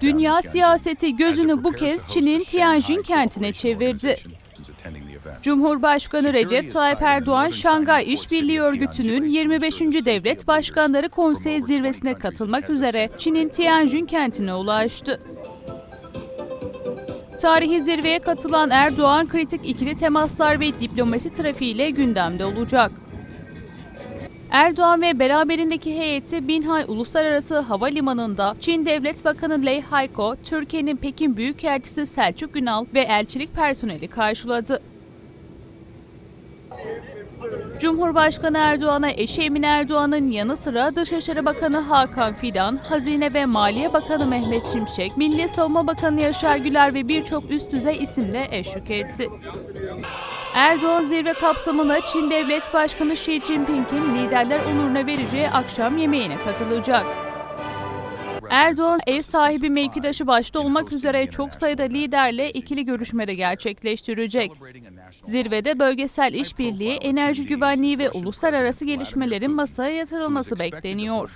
Dünya siyaseti gözünü bu kez Çin'in Tianjin kentine çevirdi. Cumhurbaşkanı Recep Tayyip Erdoğan, Şangay İşbirliği Örgütü'nün 25. Devlet Başkanları Konseyi zirvesine katılmak üzere Çin'in Tianjin kentine ulaştı. Tarihi zirveye katılan Erdoğan, kritik ikili temaslar ve diplomasi trafiğiyle gündemde olacak. Erdoğan ve beraberindeki heyeti Binhai Uluslararası Havalimanı'nda Çin Devlet Bakanı Lei Haiko, Türkiye'nin Pekin Büyükelçisi Selçuk Günal ve elçilik personeli karşıladı. Cumhurbaşkanı Erdoğan'a eşi Emine Erdoğan'ın yanı sıra Dışişleri Bakanı Hakan Fidan, Hazine ve Maliye Bakanı Mehmet Şimşek, Milli Savunma Bakanı Yaşar Güler ve birçok üst düzey isimle eşlik etti. Erdoğan zirve kapsamında Çin Devlet Başkanı Xi Jinping'in liderler onuruna vereceği akşam yemeğine katılacak. Erdoğan ev sahibi mevkidaşı başta olmak üzere çok sayıda liderle ikili görüşmede gerçekleştirecek. Zirvede bölgesel işbirliği, enerji güvenliği ve uluslararası gelişmelerin masaya yatırılması bekleniyor.